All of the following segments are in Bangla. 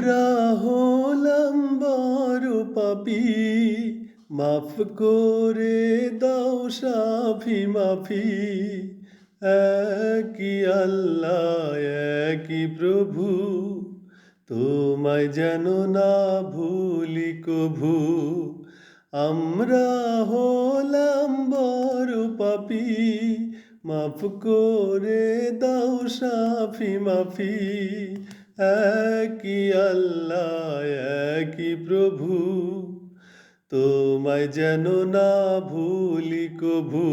আমরা হলাম বড় পাপি। মাফ করে দাও সাফি মাফি। একই আল্লাহ, একই প্রভু। তোমায় যেন না ভুলি কভু। আমরা হলাম বড় পাপি। মাফ করে দাও সাফি মাফি। একই আল্লাহ, একই প্রভু। তোমায় যেন না ভুলি কভু।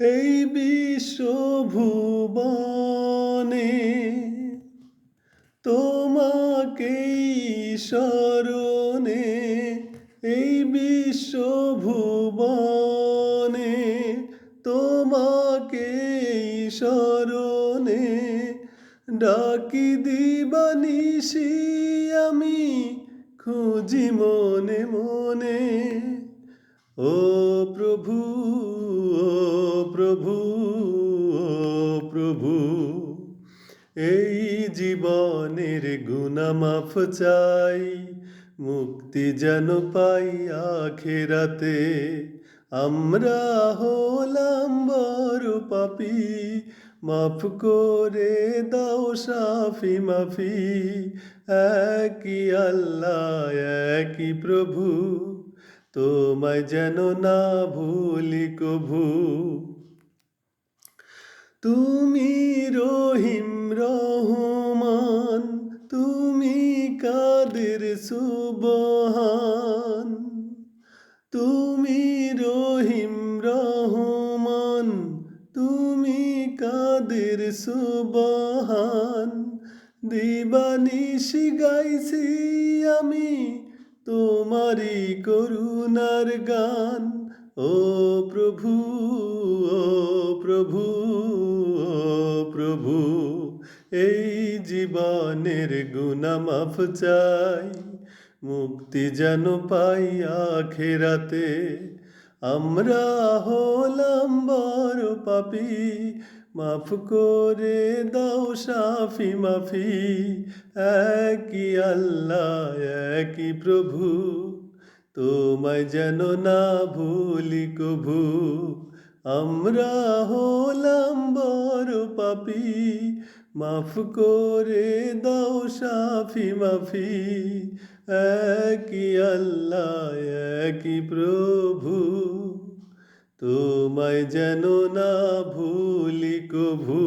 এই বিশ্বভুবনে তোমাকেই স্মরণে, এই বিশ্বভুবনে তোমাকেই স্মরণে ডাকি দিবানিসি আমি খুঁজি মনে মনে। ও প্রভু ও প্রভু ও প্রভু, এই জীবনের গুণামাফ চাই, মুক্তি যেন পাই আখেরাতে। আমরা হলাম বড় পাপি মাফ করে দাও সাফি মাফি, একই আল্লাহ, একই প্রভু, তোমায় যেন না ভুলি কভু। তুমি রহিম রহমান, তুমি কাদের সুবহান, তুমি রহিম কাদের সুবহান দিবানিশি গাইছি আমি তোমারি করুণার গান। ও প্রভু ও প্রভু ও প্রভু, এই জীবনের গুণামাফ চাই। মুক্তি যেন পাই আখেরাতে। আমরা হলাম বড় পাপি মাফ করে দাও সাফি মাফি, একই আল্লাহ, একই প্রভু। তোমায় যেন না ভুলি কভু, আমরা হলাম বড় পাপি। মাফ করে দাও সাফি মাফি, একই আল্লাহ, একই প্রভু। তোমায় যেন না ভুলি কভু।